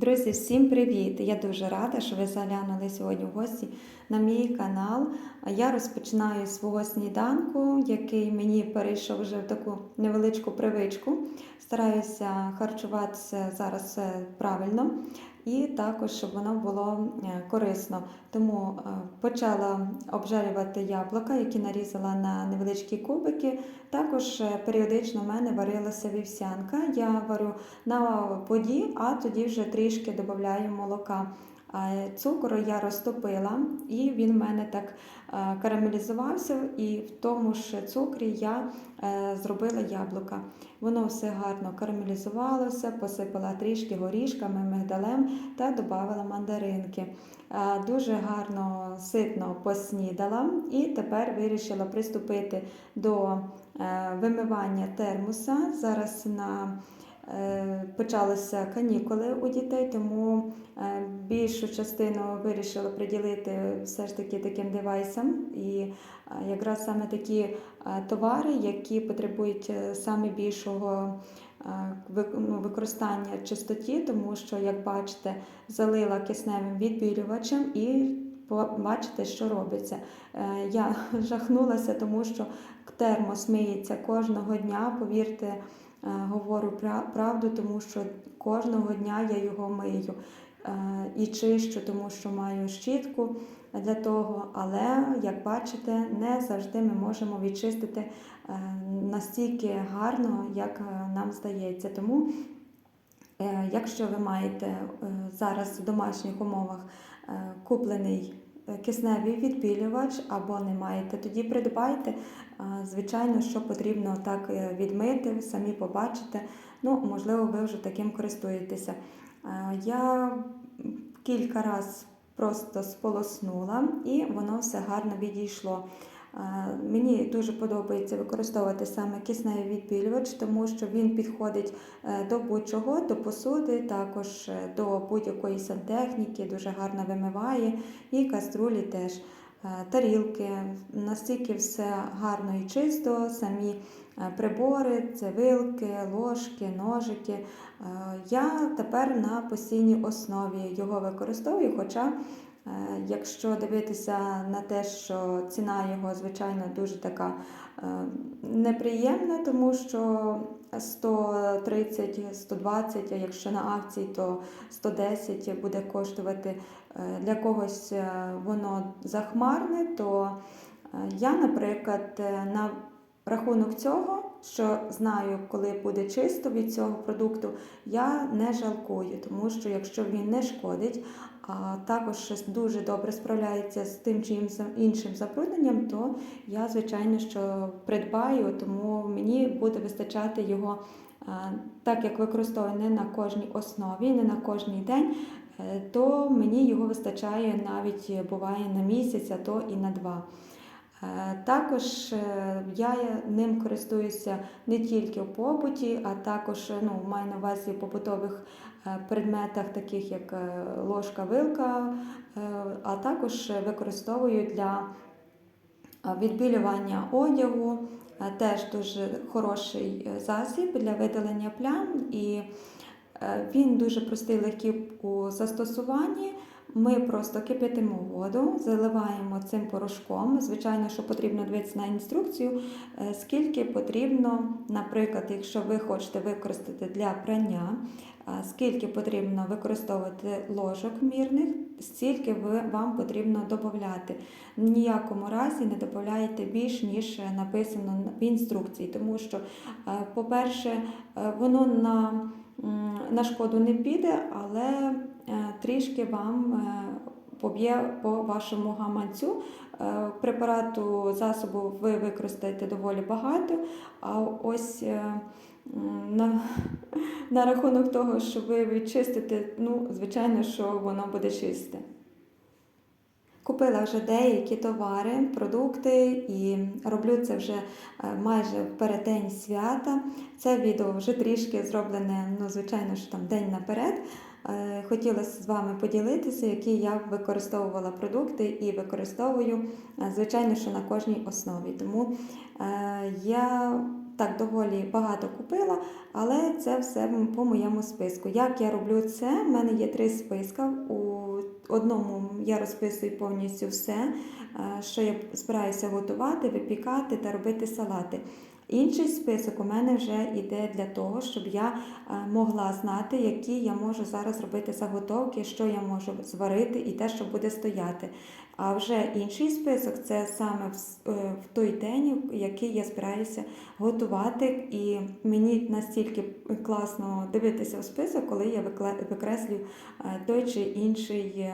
Друзі, всім привіт! Я дуже рада, що ви заглянули сьогодні в гості на мій канал. Я розпочинаю свого сніданку, який мені перейшов вже в таку невеличку привичку. Стараюся харчуватися зараз е, правильно і також, щоб воно було е, корисно. Тому е, почала обжарювати яблука, які нарізала на невеличкі кубики. Також е, періодично в мене варилася вівсянка. Я варю на воді, а тоді вже трішки додаю молока. А Цукор я розтопила, і він в мене так е, карамелізувався, і в тому ж цукрі я е, зробила яблука. Воно все гарно карамелізувалося, посипала трішки горішками, мигдалем та додала мандаринки. Е, Дуже гарно ситно поснідала і тепер вирішила приступити до е, вимивання термоса. Зараз на е, почалися канікули у дітей, тому е, більшу частину вирішила приділити все ж таки таким девайсам. І е, якраз саме такі е, товари, які потребують е, саме більшого е, ну, використання чистоті, тому що, як бачите, залила кисневим відбілювачем і побачите, що робиться. Е, Я жахнулася, тому що термос миється кожного дня, повірте. Е, Говорю пра- правду, тому що кожного дня я його мию е, і чищу, тому що маю щітку для того. Але, як бачите, не завжди ми можемо відчистити е, настільки гарно, як нам здається. Тому, якщо ви маєте зараз в домашніх умовах куплений кисневий відбілювач або не маєте, тоді придбайте. Звичайно, що потрібно так е, відмити, самі побачите. Ну, можливо, ви вже таким користуєтеся. Я кілька разів просто сполоснула і воно все гарно відійшло. Мені дуже подобається використовувати саме кисневий відбілювач, тому що він підходить е, до будь-чого, до посуди, також е, до будь-якої сантехніки, дуже гарно вимиває, і каструлі теж. Е, Тарілки, настільки все гарно і чисто, самі прибори, це вилки, ложки, ножики. Я тепер на постійній основі його використовую, хоча якщо дивитися на те, що ціна його, звичайно, дуже така е, неприємна, тому що 130, 120, а якщо на акції, то 110 буде коштувати. Е, Для когось е, воно захмарне, то е, я, наприклад, е, на рахунок цього, що знаю, коли буде чисто від цього продукту, я не жалкую, тому що якщо він не шкодить, а також дуже добре справляється з тим чи іншим- забрудненням, то я, звичайно, що придбаю, тому мені буде вистачати його. е, Так як використовую не на кожній основі, не на кожний день, е, то мені його вистачає навіть буває на місяць, а то і на два. Е, Також е, я ним користуюся не тільки в побуті, а також е, ну, маю на увазі в побутових предметах, таких як ложка, вилка, а також використовую для відбілювання одягу. Теж дуже хороший засіб для видалення плям, і він дуже простий, легкий у застосуванні. Ми просто кипятимо воду, заливаємо цим порошком. Звичайно, що потрібно дивитися на інструкцію, е, скільки потрібно, наприклад, якщо ви хочете використати для прання, е, скільки потрібно використовувати ложок мірних, стільки вам потрібно додати. В ніякому разі не додавайте більш, ніж написано в інструкції, тому що, е, по-перше, е, воно на, на шкоду не піде, але е, трішки вам е, поб'є по вашому гаманцю. Е, Препарату засобу ви використаєте доволі багато, а ось е, на, на рахунок того, що ви відчистите, ну, звичайно, що воно буде чисте. Купила вже деякі товари, продукти і роблю це вже е, майже в переддень свята. Це відео вже трішки зроблене, ну, звичайно, що там день наперед. Е, Хотілося з вами поділитися, які я використовувала продукти і використовую, е, звичайно, що на кожній основі. Тому е, я так доволі багато купила, але це все по моєму списку. Як я роблю це? У мене є три списка. У одному я розписую повністю все, що я збираюся готувати, випікати та робити салати. Інший список у мене вже йде для того, щоб я е, могла знати, які я можу зараз робити заготовки, що я можу зварити і те, що буде стояти. А вже інший список це саме в, е, той день, який я збираюся готувати. І мені настільки класно дивитися в список, коли я викреслюю е, той чи інший,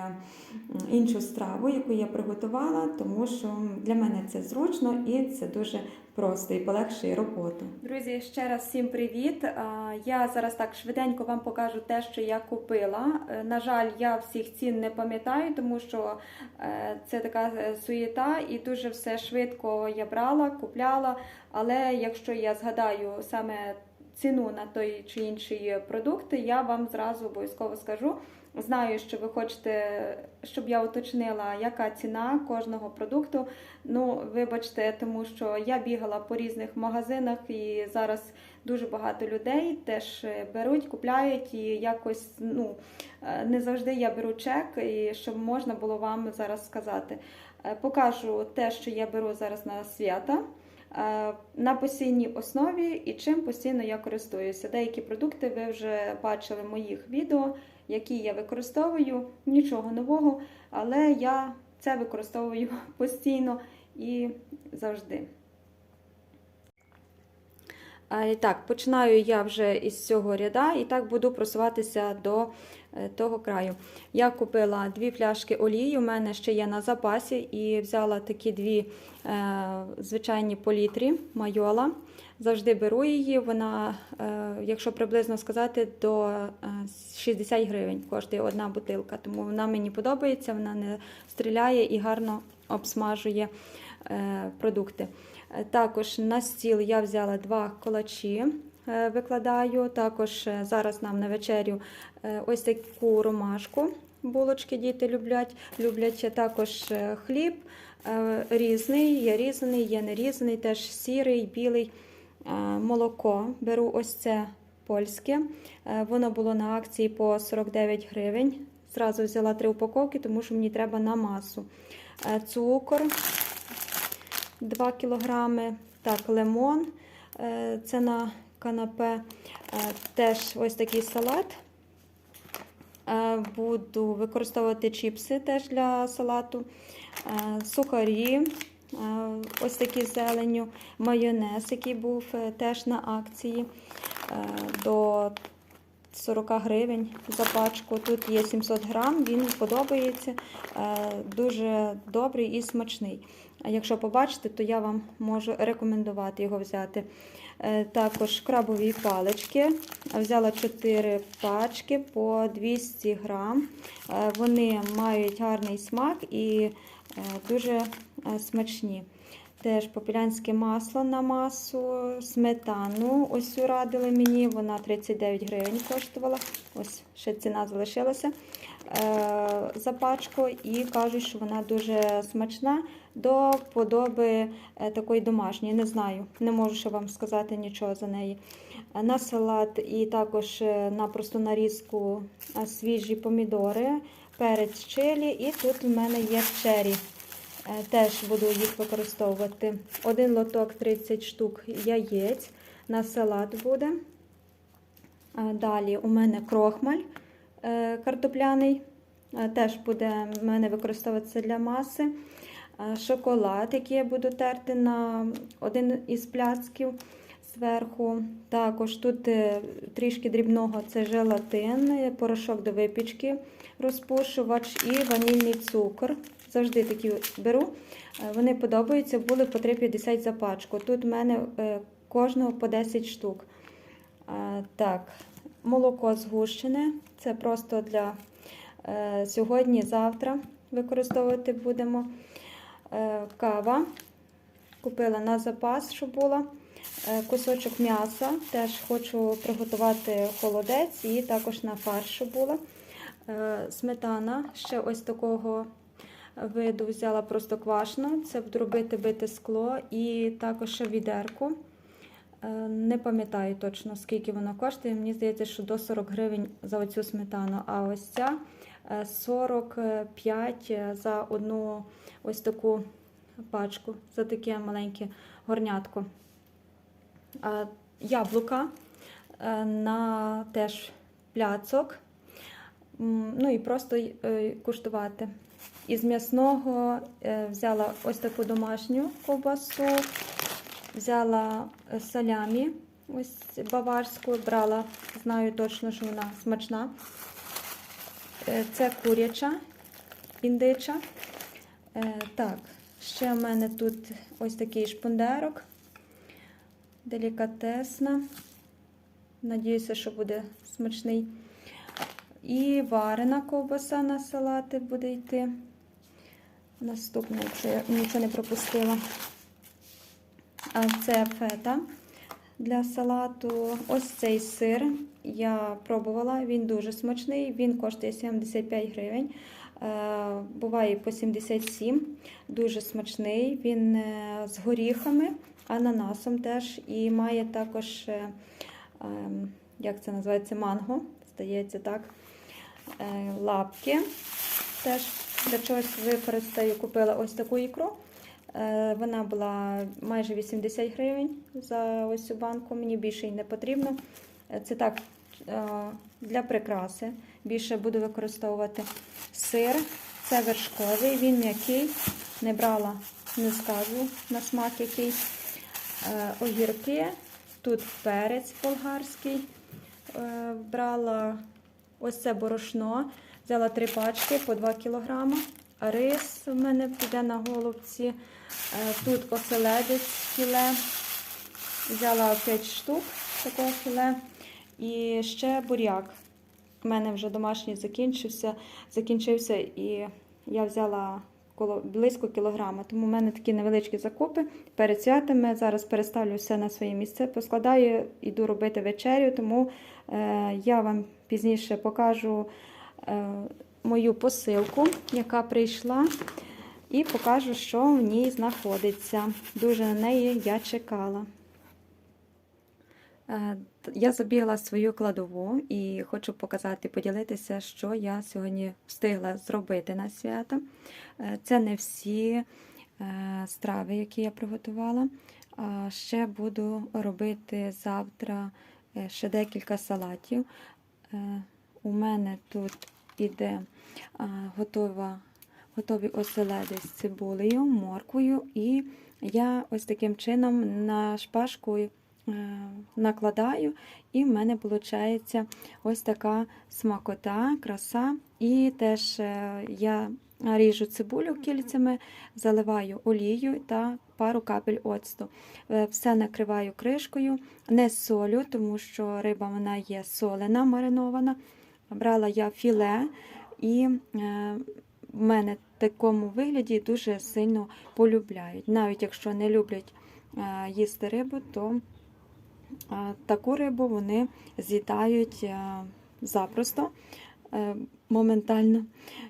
іншу страву, яку я приготувала, тому що для мене це зручно і це дуже просто і полегшує роботу. Друзі, ще раз всім привіт! Я зараз так швиденько вам покажу те, що я купила. Е, На жаль, я всіх цін не пам'ятаю, тому що е, це така е, суєта, і дуже все швидко я брала, купляла. Але якщо я згадаю саме ціну на той чи інший продукт, я вам зразу обов'язково скажу. Знаю, що ви хочете, щоб я уточнила, яка ціна кожного продукту. Ну, вибачте, тому що я бігала по різних магазинах, і зараз дуже багато людей теж е, беруть, купляють, і якось ну е, не завжди я беру чек, і щоб можна було вам зараз сказати. Е, Покажу те, що я беру зараз на свята. Е, На постійній основі і чим постійно я користуюся. Деякі продукти ви вже бачили в моїх відео, які я використовую. Нічого нового, але я це використовую постійно і завжди. І Так, починаю я вже із цього ряда і так буду просуватися до е, того краю. Я купила дві пляшки олії, у мене ще є на запасі, і взяла такі дві е, звичайні по літрі майола. Завжди беру її. Вона, е, якщо приблизно сказати, до е, 60 гривень коштує одна бутилка. Тому вона мені подобається, вона не стріляє і гарно обсмажує е, продукти. Е, Також на стіл я взяла два колачі, е, викладаю. Також е, зараз нам на вечерю ось таку ромашку. Булочки діти люблять. люблять. Також хліб різний, є різаний, є нерізаний, теж сірий, білий. Молоко беру ось це польське. Воно було на акції по 49 гривень. Зразу взяла три упаковки, тому що мені треба на масу. Цукор 2 кілограми. Так, лимон. е, Це на канапе. Е, Теж ось такий салат. Е, Буду використовувати чіпси теж для салату, сухарі, ось такі з зеленню, майонез, який був теж на акції до 40 гривень за пачку. Тут є 700 грам, він подобається, е, дуже добрий і смачний. Якщо побачите, то я вам можу рекомендувати його взяти. Е, Також крабові палички. Взяла 4 пачки по 200 грам. Е, Вони мають гарний смак і дуже смачні. Теж попілянське масло на масу, сметану. Ось цю радили мені, вона 39 гривень коштувала. Ось ще ціна залишилася е, за пачку. І кажуть, що вона дуже смачна до подоби е, такої домашньої. Не знаю, не можу ще вам сказати нічого за неї. На салат і також е, на просту нарізку е, свіжі помідори, перець чилі. І тут у мене є чері. Е, Теж буду їх використовувати. Один лоток 30 штук яєць на салат буде. Е, Далі у мене крохмаль е, картопляний. Теж буде в мене використовуватися для маси. Шоколад, який я буду терти на один із пляцків зверху. Також тут трішки дрібного це желатин, порошок до випічки, розпушувач і ванільний цукор. Завжди такі беру. Е, Вони подобаються, були по 3,50 за пачку. Тут в мене е, кожного по 10 штук. Е, Так, молоко згущене. Це просто для е, сьогодні, завтра використовувати будемо. Кава. Купила на запас, щоб була. Кусочок м'яса. Теж хочу приготувати холодець і також на фарш, була. Сметана ще ось такого виду взяла просто квашну. Це буду бите скло і також відерку. Е, Не пам'ятаю точно, скільки воно коштує. Мені здається, що до 40 гривень за оцю сметану. А ось ця е, 45 за одну ось таку пачку, за таке маленьке горнятко. Е, Яблука е, на теж пляцок. Ну і просто е, куштувати. Із м'ясного е, взяла ось таку домашню ковбасу, взяла е, салямі, ось баварську, брала, знаю точно, що вона смачна. Е, Це куряча, індича. Так, ще в мене тут ось такий шпундерок, делікатесна. Надіюся, що буде смачний. І варена ковбаса на салати буде йти. Наступне, якщо я нічого не пропустила. А це фета для салату. Ось цей сир я пробувала, він дуже смачний, він коштує 75 гривень. Е, Буває по 77. Дуже смачний. Він е, з горіхами, ананасом теж. І має також, е, ем, як це називається, манго, здається, так. Лапки. Теж для чогось використаю, купила ось таку ікру. Е, Вона була майже 80 гривень за ось цю банку. Мені більше й не потрібно. Е, Це так е, для прикраси. Більше буду використовувати сир. Це вершковий, він м'який. Не брала, не скажу на смак який. Огірки. Тут перець болгарський. Брала ось це борошно. Взяла три пачки по 2 кг. Рис у мене піде на голубці. Е, Тут оселедець філе. Взяла 5 штук такого філе. І ще буряк. У мене вже домашній закінчився, закінчився і я взяла близько кілограма. Тому в мене такі невеличкі закупи перед святами. Зараз переставлю все на своє місце, поскладаю, іду робити вечерю, тому е, я вам пізніше покажу мою посилку, яка прийшла, і покажу, що в ній знаходиться. Дуже на неї я чекала. Е, Я забігла свою кладову і хочу показати, поділитися, що я сьогодні встигла зробити на свято. Е, Це не всі е, страви, які я приготувала. Ще буду робити завтра е, ще декілька салатів. Е, У мене тут іде готова, готові оселеди з цибулею, морквою, і я ось таким чином на шпажку е, накладаю, і в мене виходить ось така смакота, краса. І теж е, я ріжу цибулю кільцями, заливаю олією та пару капель оцту. Е, Все накриваю кришкою, не солю, тому що риба вона є солена, маринована. Брала я філе, і е, в мене в такому вигляді дуже сильно полюбляють. Навіть якщо не люблять е, їсти рибу, то е, таку рибу вони з'їдають запросто, моментально.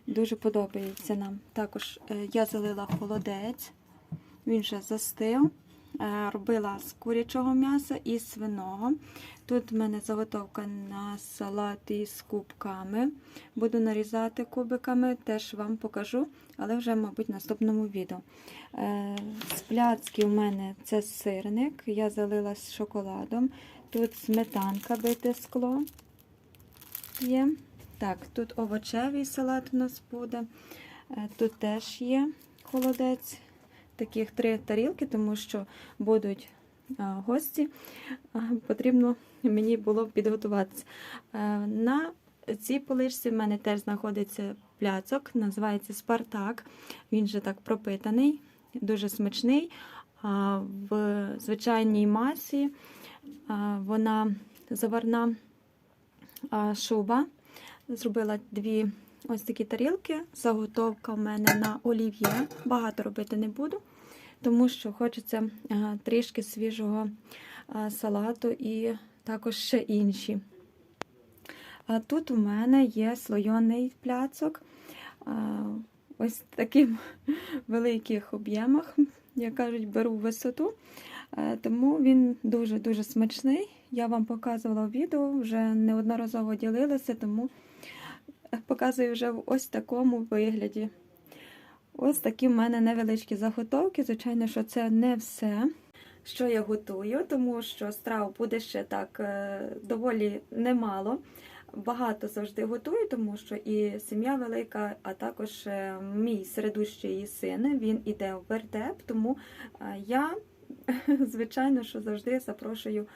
Дуже подобається нам. Також я залила холодець, він вже застив. Робила з курячого м'яса і свиного. Тут в мене заготовка на салат із кубками. Буду нарізати кубиками, теж вам покажу, але вже, мабуть, в наступному відео. Е, З пляцки у мене це сирник, я залила з шоколадом. Тут сметанка бите скло є. Так, тут овочевий салат у нас буде. Е, Тут теж є холодець. Таких три тарілки, тому що будуть гості. Потрібно мені було підготуватися. Е, На цій поличці в мене теж знаходиться пляцок, називається Спартак. Він же так пропитаний, дуже смачний. В звичайній масі вона заварна шуба. Зробила дві ось такі тарілки. Заготовка в мене на олів'є. Багато робити не буду, тому що хочеться трішки свіжого салату і також ще інші. Тут у мене є слойоний пляцок. Ось таким великих об'ємах, як кажуть, беру висоту. Е, Тому він дуже-дуже смачний. Я вам показувала в відео, вже неодноразово ділилася, тому показую вже в ось такому вигляді. Ось такі в мене невеличкі заготовки. Звичайно, що це не все, що я готую, тому що страв буде ще так е, доволі немало. Багато завжди готую, тому що і сім'я велика, а також е, мій середущий син, він іде в вертеп, тому е, я, звичайно, що завжди запрошую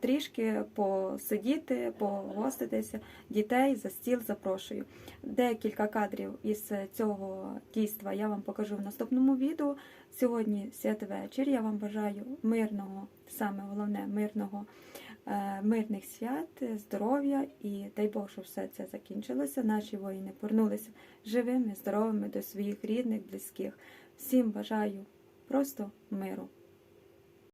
трішки посидіти, погоститися, дітей за стіл запрошую. Декілька кадрів із цього дійства я вам покажу в наступному відео. Сьогодні святвечір. Я вам бажаю мирного, саме головне мирного, е, мирних свят, здоров'я і дай Бог, щоб все це закінчилося. Наші воїни повернулися живими, здоровими до своїх рідних, близьких. Всім бажаю просто миру.